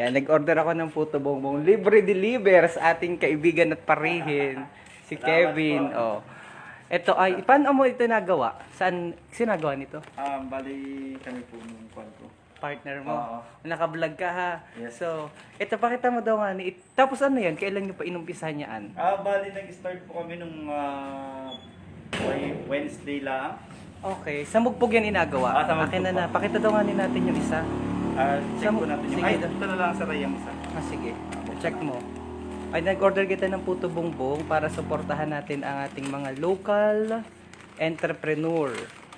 Yan, nag-order ako ng puto bongbong. Libre deliver sa ating kaibigan at parihin, si Kevin. Oh. Ito ay, paano mo ito nagawa? Saan, sinagawa nito? Um, bali kami po nung kwan ko. Partner mo? Oo. Naka-vlog ka ha? Yes. So, ito, pakita mo daw nga ni... Tapos ano yan? Kailan nyo pa inumpisahan yan? Ah, bali nag-start po kami nung ah, Wed- Wednesday lang. Okay, sa mugbog yan inagawa. Ah, sa mugbog Akin na na. Pakita daw nga ni natin yung isa. Ah, check po natin yung... sige Ay, ito na lang sa Rayang isa. Ah, sige. Check mo. Ay, nag-order kita ng puto bongbong para suportahan natin ang ating mga local entrepreneur.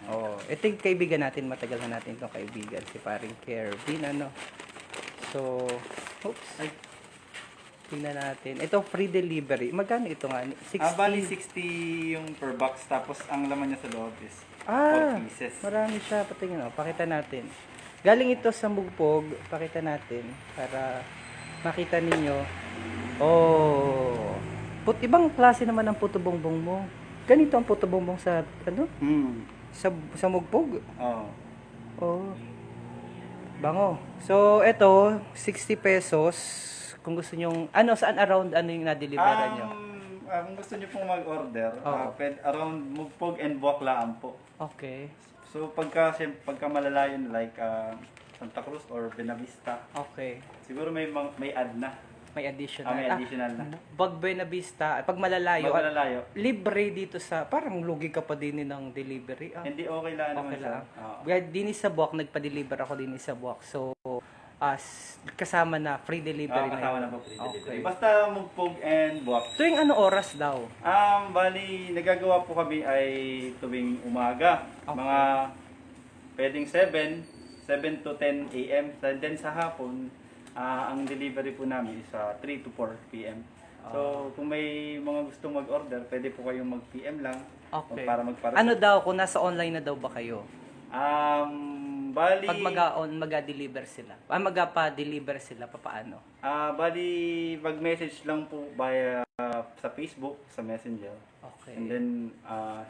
Oh, ito yung kaibigan natin, matagal na natin itong kaibigan, si paring Kervin, ano. So, oops. Ay. Tingnan natin. Ito, free delivery. Magkano ito nga? 60? Ah, bali 60 yung per box. Tapos ang laman niya sa loob is Ah, 4 pieces. marami siya. Patingin o. Pakita natin. Galing ito sa Mugpog. Pakita natin para makita ninyo. Oh. Put, ibang klase naman ang puto bongbong mo. Ganito ang puto bongbong sa, ano? Hmm. Sa, sa Mugpog. Oo. Oh. Bango. So, ito, 60 pesos. Kung gusto nyong, ano, saan around, ano yung na-deliveran nyo? Um, ah, kung gusto niyo pong mag-order, ah, pwede, around Mugpog and Buaklaan po. Okay. So pagka pagka malalayo like ah, Santa Cruz or Benavista, Okay. siguro may may ad na. May additional. Ah, may additional na. pag Buena Vista, pag malalayo, Pag malalayo, libre dito sa, parang lugi ka pa din ng delivery. Ah, hindi okay lang naman okay siya. lang. Oo. Kaya din sa Buwak, nagpa-deliver ako din sa Buwak. So, as kasama na free delivery Ah, kasama na po free Okay. delivery. Basta Mugpog and Buak. Tuwing ano oras daw? Um, bali, nagagawa po kami ay tuwing umaga. Okay. Mga pwedeng 7, 7 to 10 a.m. Then sa hapon, ah, ang delivery po namin is ah, 3 to 4 p.m. So, kung may mga gustong mag-order, pwede po kayong mag-PM lang Okay. para magpara. Ano daw, kung nasa online na daw ba kayo? Um, bali, Pag mag-on, mag-deliver sila. Ah, mag-pa-deliver sila, papaano? ah, bali, mag-message lang po via ah, sa Facebook, sa Messenger. Okay. And then, ah,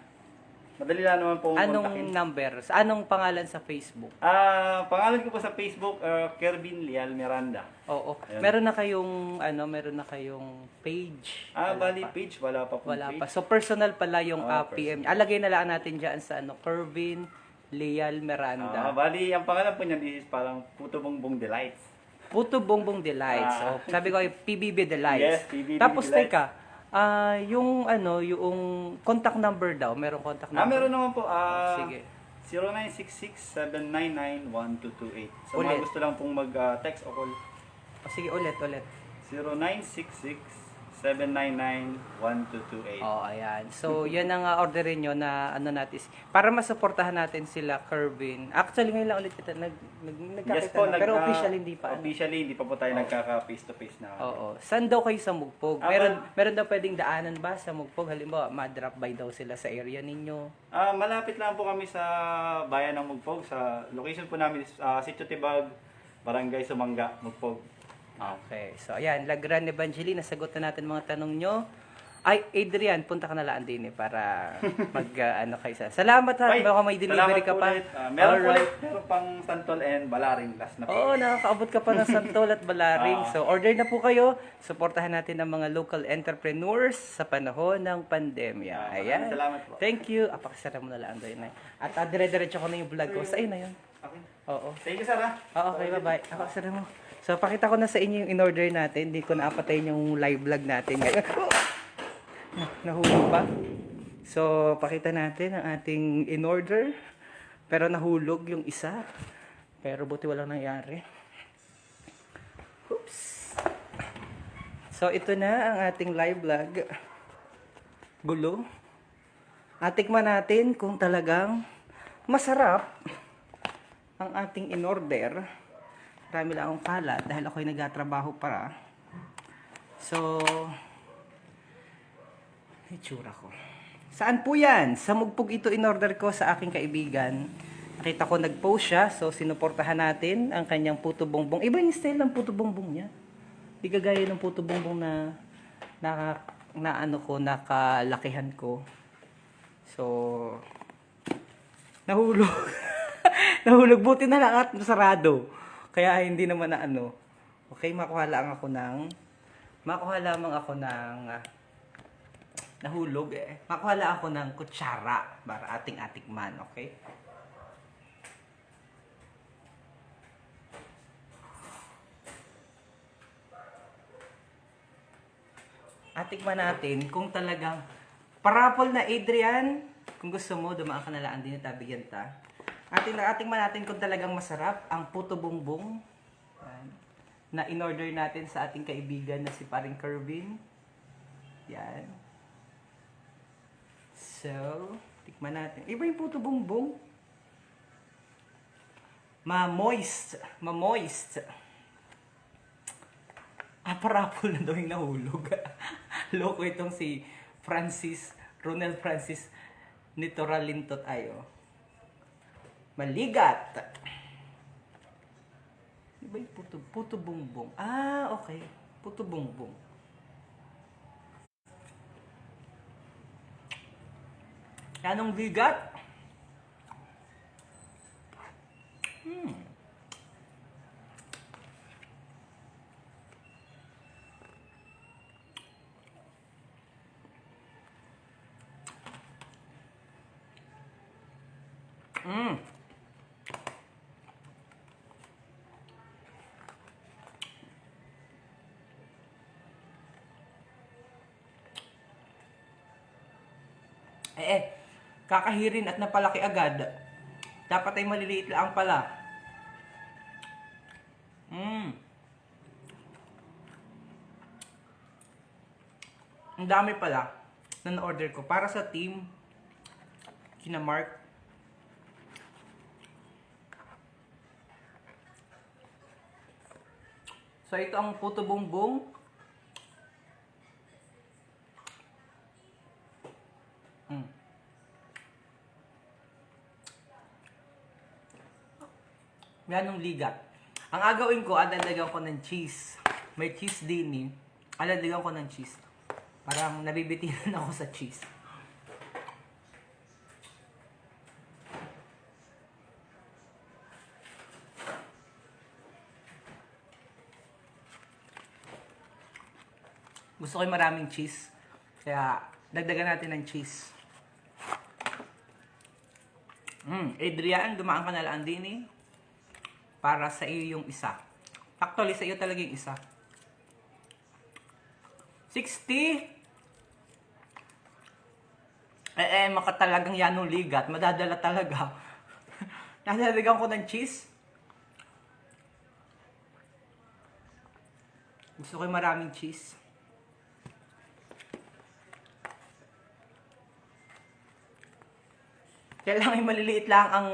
madali lang naman po Anong kontakin. number? Sa Anong pangalan sa Facebook? Ah, pangalan ko po sa Facebook, uh, Kervin Lial Miranda. Oo. Meron na kayong, ano, meron na kayong page? Ah, Wala bali pa. page, wala pa po Wala page. pa. So, personal pala yung Oo, ah, PM. Alagay na lang natin dyan sa ano, Kervin Leal Ah, Miranda. bali, ang pangalan po niyan is parang Puto Bongbong Delights. Puto Bongbong Delights. Ah. So, sabi ko ay PBB Delights. Yes, PBB Tapos, Delights. teka, ah, yung ano, yung contact number daw, merong contact Ah, number. meron naman po. ah, Sige. 0966-799-1228. So, Ulit. mga gusto lang pong mag-text o call. O, sige, ulit, ulit. 0966-799-1228. Oh, ayan. So, yan ang uh, orderin nyo na ano natin. Para masuportahan natin sila, Kervin. Actually, ngayon lang ulit kita nag, nag, nagkakita Yes po, na. Pero ah, officially hindi pa. ano. Officially, hindi pa po tayo nagkaka face-to-face na. Oo. Saan daw kayo sa Mugpog? Ah, Meron, meron daw pwedeng daanan ba sa Mugpog? Halimbawa, ma-drop by daw sila sa area ninyo. Ah, malapit lang po kami sa bayan ng Mugpog. Sa location po namin is ah, Sitio Tibag, Barangay Sumanga, Mugpog. Okay. So, ayan. Lagran Evangeline, nasagot na natin mga tanong nyo. Ay, Adrian, punta ka na lang din eh para mag, uh, ano kayo sa... Salamat ha. Ay, Baka may delivery ka pa. ulit. Ah, meron Alright. ulit, meron pang Santol and Balaring last na po. Oo, nakakaabot ka pa ng Santol at Balaring. Ah. So, order na po kayo. Suportahan natin ang mga local entrepreneurs sa panahon ng pandemya. Ah, Ayan. salamat po. Thank you. Apakasara mo na lang doon. At uh, dire-diretso ko na yung vlog ko. Sa na yun. Okay. Oo. Thank you, sir. ah. Oo, okay, bye-bye. Apakasara mo. So, pakita ko na sa inyo yung in-order natin. Hindi ko naapatayin yung live vlog natin ngayon. Nahulog pa. So, pakita natin ang ating in-order. Pero nahulog yung isa. Pero buti walang nangyari. Oops. So, ito na ang ating live vlog. Gulo. Atikman natin kung talagang masarap ang ating in-order. Marami lang akong kalat dahil ako'y nagtatrabaho para. So, itsura ko. Saan po yan? Sa mugpog ito in-order ko sa aking kaibigan. Nakita ko nag-post siya, so sinuportahan natin ang kanyang puto bongbong. Iba yung style ng puto bongbong niya. Di kagaya ng puto bongbong na, na, na ano ko, nakalakihan ko. So, nahulog. nahulog. Buti na lang at sarado. Kaya hindi naman na ano. Okay, makuha lang ako ng makuha lamang ako ng ah, nahulog eh. Makuha lang ako ng kutsara para ating atikman, okay? Atikman natin kung talagang parapol na Adrian, kung gusto mo, dumaan ka na lang din at bigyan ta. Ating atikman natin kung talagang masarap ang puto bumbong Yan. na in-order natin sa ating kaibigan na si Paring Kervin. Yan. So, tikman natin. Iba yung puto bumbong. Ma-moist. Ma-moist. Ah, parapol na daw yung nahulog. Loko itong si Francis, Ronald Francis Nitoralintot ayo. Maligat. Di ba yung puto, puto bumbong? Ah, okay. Puto bumbong. Anong bigat? Hmm. Mm. Eh, eh, kakahirin at napalaki agad. Dapat ay maliliit lang pala. Mm. Ang dami pala na na-order ko para sa team kina Mark So ito ang puto bumbong. Ganong ligat. Ang agawin ko, adadagan ko ng cheese. May cheese din eh. Adadagan ko ng cheese. Parang nabibitinan ako sa cheese. Gusto ko yung maraming cheese. Kaya, dagdagan natin ng cheese. Mm, Adrian, dumaan ka na lang din eh. Para sa iyo yung isa. Actually, sa iyo talaga yung isa. 60! Eh, eh, makatalagang yanong ligat. Madadala talaga. Nadalagan ko ng cheese. Gusto ko maraming cheese. Kailangan maliliit lang ang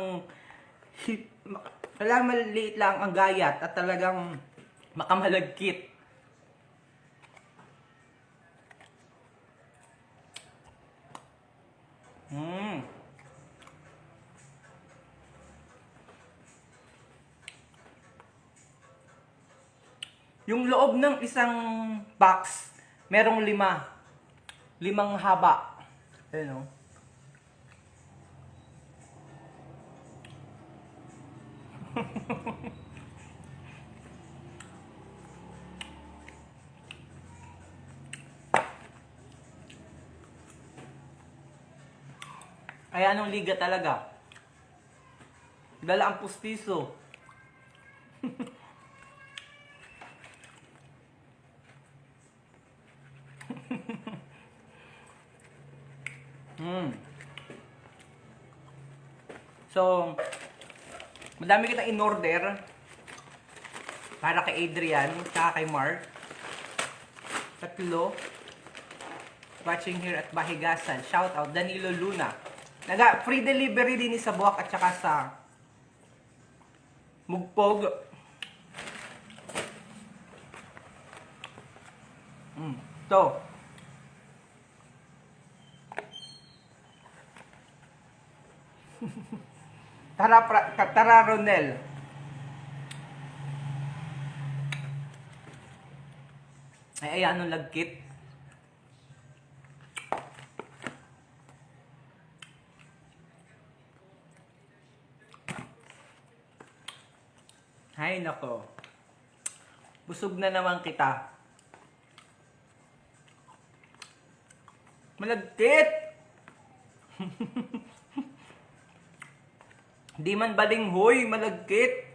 kailangan maliliit lang ang gayat at talagang makamalagkit. Mm. Yung loob ng isang box, merong lima. Limang haba. Ayun oh. Kaya anong liga talaga? Dala ang pustiso. hmm. So, madami kitang in-order para kay Adrian, tsaka kay Mark. Tatlo. Watching here at Bahigasan. Shout out, Danilo Luna. Naga, free delivery din sa Buwak at saka sa Mugpog. Mm, to. Tara, pra, tara Ronel. Ay, ayan, anong lagkit? Hay nako. Busog na naman kita. Malagkit! Di man baling hoy, malagkit.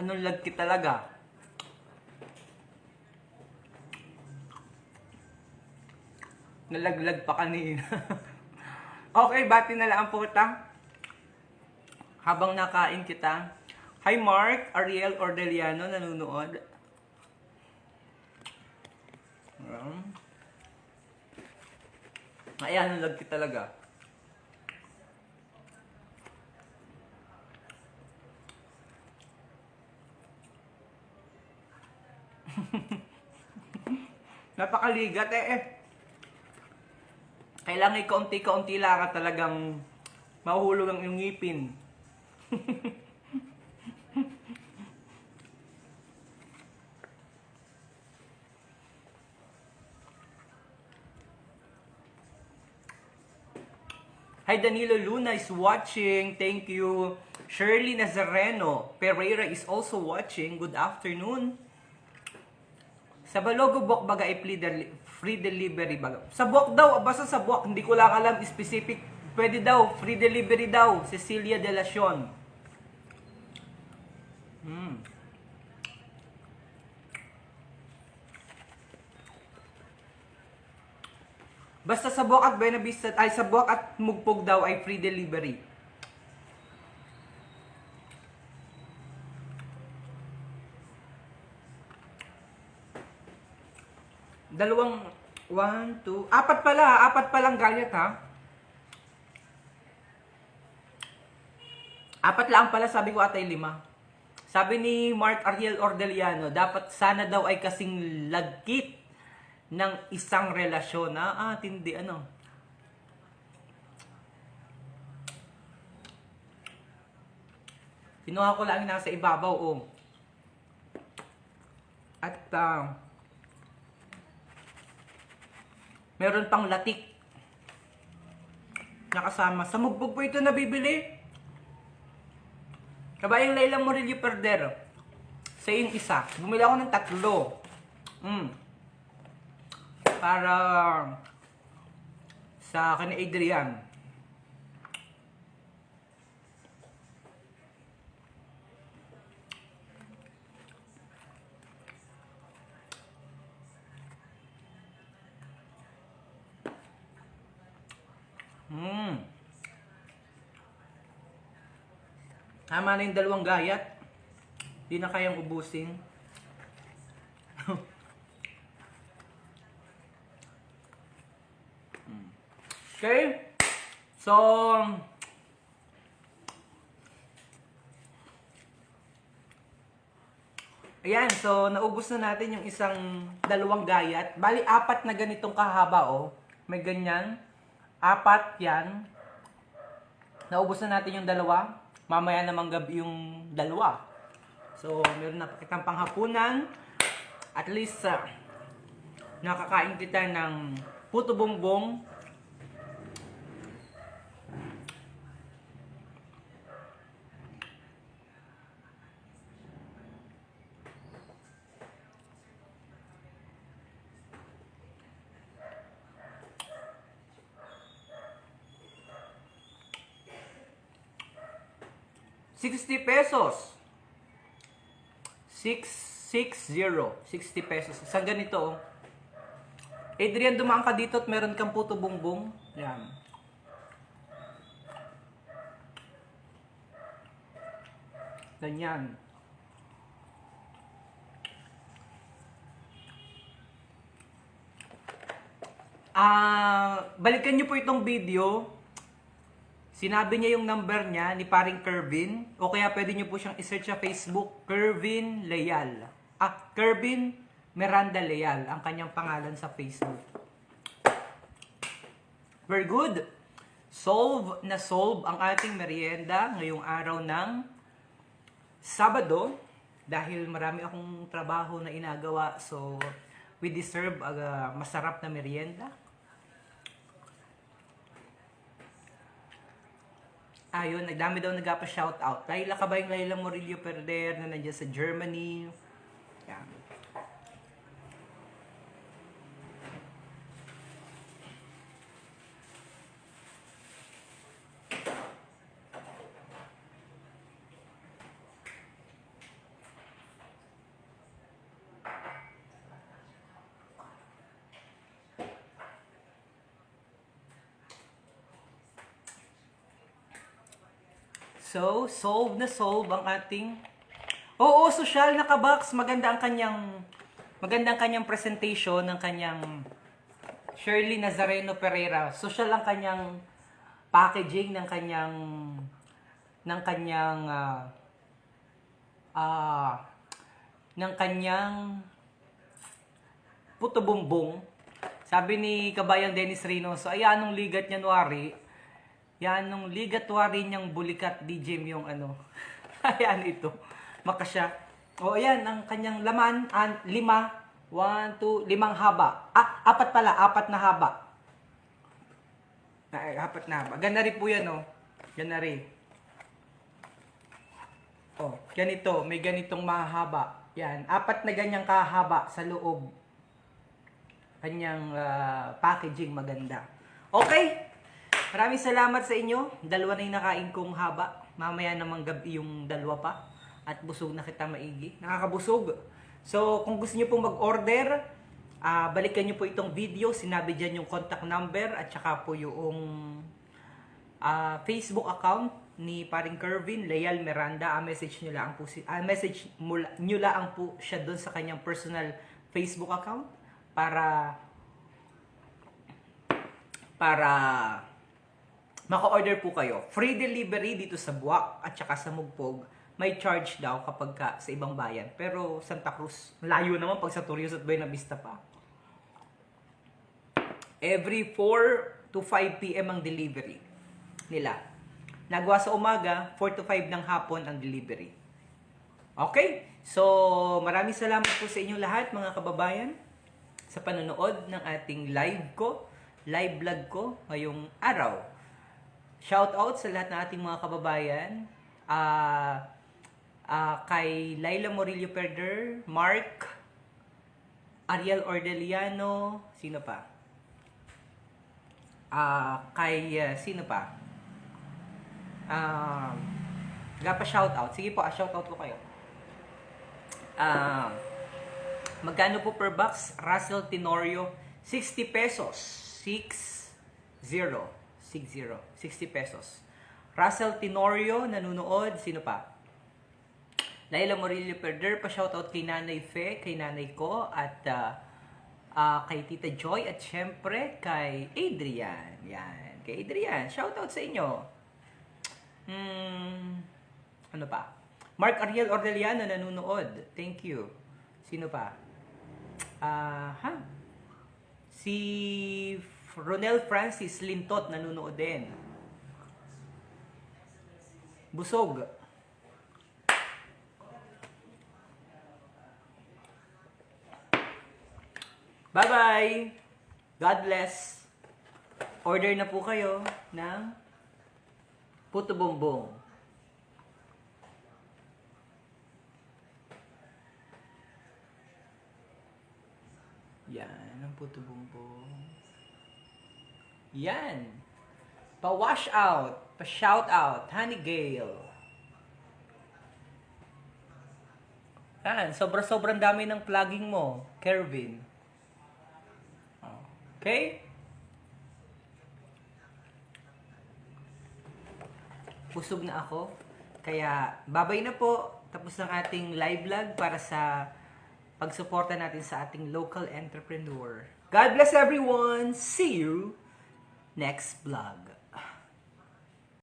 Anong lagkit talaga? Nalaglag pa kanina. okay, bati na lang po kita. Habang nakain kita. Hi Mark, Ariel Ordeliano nanonood. Um, Ayan, nalagkit talaga. Napakaligat eh eh. Kailangan kaunti-kaunti lang at talagang mahuhulog ang iyong ngipin. Hi Danilo Luna is watching. Thank you. Shirley Nazareno Pereira is also watching. Good afternoon. Sa Balogo Buwak baga ay free, del- free delivery baga. Sa Buwak daw, basta sa Buwak, hindi ko lang alam specific. Pwede daw, free delivery daw. Cecilia De La Sion. Hmm. Basta sa Buwak at Buena Vista, ay sa Buwak at Mugpog daw ay free delivery. Dalawang, one, two, apat pala, apat palang gayat ha. Apat lang pala, sabi ko atay lima. Sabi ni Mark Ariel Ordeliano, dapat sana daw ay kasing lagkit ng isang relasyon. Ah, ah tindi, ano. Kinuha ko lang yung nasa ibabaw, oh. At, ah, meron pang latik nakasama. Sa mugbog po ito nabibili. Kabayang Layla Murillo Perder. Sa yung isa. Bumili ako ng tatlo. Mm. Para sa kani Adrian. Hmm. Tama na yung dalawang gayat. Di na kayang ubusin. Okay? So, um, Ayan, so naubos na natin yung isang dalawang gayat. Bali, apat na ganitong kahaba, oh. May ganyan. Apat yan. Naubos na natin yung dalawa. Mamaya namang gabi yung dalawa. So, meron na kitang panghapunan. At least, uh, nakakain kita ng puto bumbong 60 pesos. 660. 60 pesos. Sa ganito, oh. Adrian, dumaan ka dito at meron kang puto bumbong. Yan. Ganyan. Ah, uh, balikan niyo po itong video Sinabi niya yung number niya ni paring Kervin o kaya pwede niyo po siyang i-search sa Facebook, Kervin Leal. Ah, Kervin Miranda Leal ang kanyang pangalan sa Facebook. Very good. Solve na solve ang ating merienda ngayong araw ng Sabado dahil marami akong trabaho na inagawa so we deserve a masarap na merienda. Ayun, nagdami daw nagpa shout out. Laila ka ba yung Laila Murillo Perder na nandiyan sa Germany? Yan. So, solve na solve ang ating... Oo, social na kabox. Maganda ang kanyang... Maganda ang kanyang presentation ng kanyang Shirley Nazareno Pereira. Social ang kanyang packaging ng kanyang ng kanyang ah ah, ng kanyang puto bumbong. Sabi ni Kabayang Dennis Reynoso, ay anong ligat January, yan nung ligatwari niyang bulikat DJ yung ano. Ayan ito. Makasya. O ayan, ang kanyang laman, an, lima, one, two, limang haba. Ah, apat pala, apat na haba. Ay, apat na haba. Ganda rin po yan, oh. Ganda rin. Oh, ganito. May ganitong mahaba. Yan. Apat na ganyang kahaba sa loob. Kanyang ah, packaging maganda. Okay. Maraming salamat sa inyo. Dalawa na yung nakain kong haba. Mamaya namang gabi yung dalawa pa. At busog na kita maigi. Nakakabusog. So, kung gusto niyo pong mag-order, ah, balikan niyo po itong video. Sinabi dyan yung contact number at saka po yung ah, Facebook account ni paring Kervin Leal Miranda. Ah, message niyo lang po si ah, message mula, niyo lang po siya doon sa kanyang personal Facebook account para para maka-order po kayo. Free delivery dito sa Buwak at saka sa Mugpog. May charge daw kapag ka sa ibang bayan. Pero Santa Cruz, layo naman pag sa Torrijos at Buena Vista pa. Every 4 to 5 p.m. ang delivery nila. Nagawa sa umaga, 4 to 5 ng hapon ang delivery. Okay? So, maraming salamat po sa inyong lahat mga kababayan sa panonood ng ating live ko, live vlog ko ngayong araw. Shout out sa lahat ng ating mga kababayan. Ah ah, kay Laila Morillo Perder, Mark, Ariel Ordeliano, sino pa? Ah, kay ah, sino pa? Ah, gapa shout out. Sige po, shout out ko kayo. Ah, magkano po per box? Russell Tenorio, 60 pesos. 6 0 60 60 pesos. Russell Tenorio nanonood, sino pa? Laila Morillo Perder, pa shoutout kay Nanay Fe, kay Nanay ko, at ah, ah, kay Tita Joy, at syempre kay Adrian. Yan, kay Adrian. Shoutout sa inyo. Hmm, ano pa? Mark Ariel Ordeliano nanonood. Thank you. Sino pa? Ah, ha? Si Ronel Francis Lintot nanonood din. Busog. Bye-bye! God bless! Order na po kayo ng puto bongbong. Yan, ang puto bongbong. Yan! Pa-wash out, pa-shout out, Honey Gale. Yan, sobra-sobrang dami ng plugging mo, Kervin. Okay? Pusog na ako. Kaya, babay na po. Tapos ng ating live vlog para sa pagsuporta natin sa ating local entrepreneur. God bless everyone. See you next vlog.